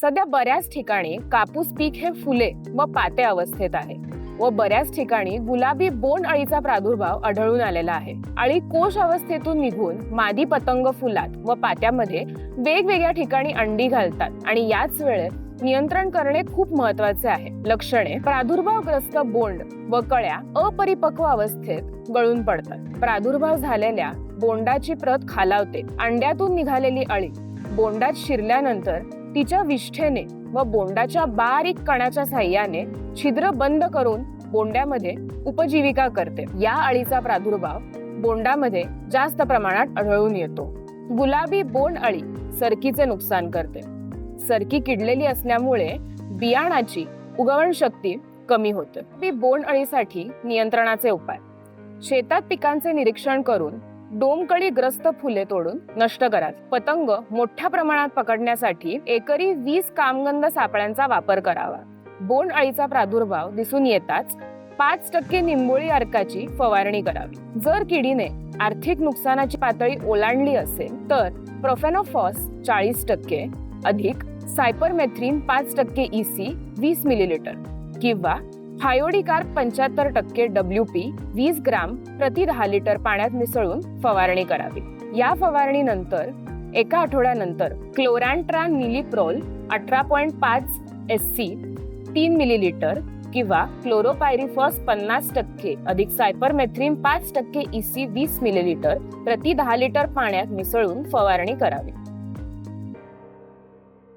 सध्या बऱ्याच ठिकाणी कापूस पीक हे फुले व पाते अवस्थेत आहे व बऱ्याच ठिकाणी गुलाबी बोंड अळीचा प्रादुर्भाव आढळून आलेला आहे. अळी कोश अवस्थेतून निघून मादी पतंग फुलात व पात्यामध्ये वेगवेगळ्या ठिकाणी अंडी घालतात आणि याच वेळेत नियंत्रण करणे खूप महत्त्वाचे आहे. लक्षणे प्रादुर्भावग्रस्त बोंड व कळ्या अपरिपक्व अवस्थेत गळून पडतात. प्रादुर्भाव झालेल्या बोंडाची प्रत खालावते. अंड्यातून निघालेली अळी बोंडात शिरल्यानंतर तिच्या विष्ठेने व बोंडाच्या बारीक कणाच्या साह्याने छिद्र बंद करून बोंड्यामध्ये उपजीविका करते. या अळीचा प्रादुर्भाव बोंडामध्ये जास्त प्रमाणात आढळून येतो. गुलाबी बोंड अळी सरकीचे नुकसान करते. सरकी किडलेली असल्यामुळे बियाणाची उगवण शक्ती कमी होते. ती बोंड अळीसाठी नियंत्रणाचे उपाय. शेतात पिकांचे निरीक्षण करून डोमकळी ग्रस्त फुले तोडून नष्ट करा पतंग मोठ्या प्रमाणात पकडण्यासाठी एकरी वीस कामगंध सापळ्यांचा वापर करावा. बोंड अळीचा प्रादुर्भाव दिसून येताच पाच टक्के निंबोळी अर्काची फवारणी करावी. जर किडीने आर्थिक नुकसानाची पातळी ओलांडली असेल तर प्रोफेनोफॉस चाळीस टक्के अधिक सायपरमेथ्रिन पाच टक्के ई सी वीस मिलीलिटर किंवा हायोडिकार पंच्याहत्तर टक्के डब्ल्यू पी वीस ग्राम प्रति दहा लिटर पाण्यात मिसळून फवारणी करावी. या फवारणीनंतर एका आठवड्यानंतर क्लोरॅन्ट्रा निलिप्रोल अठरा पॉईंट पाच एस सी तीन मिलीलिटर किंवा क्लोरोपायरिफॉस पन्नास टक्के अधिक सायपरमेथ्रिन पाच टक्के इसी वीस मिलीलिटर प्रति दहा लिटर पाण्यात मिसळून फवारणी करावी.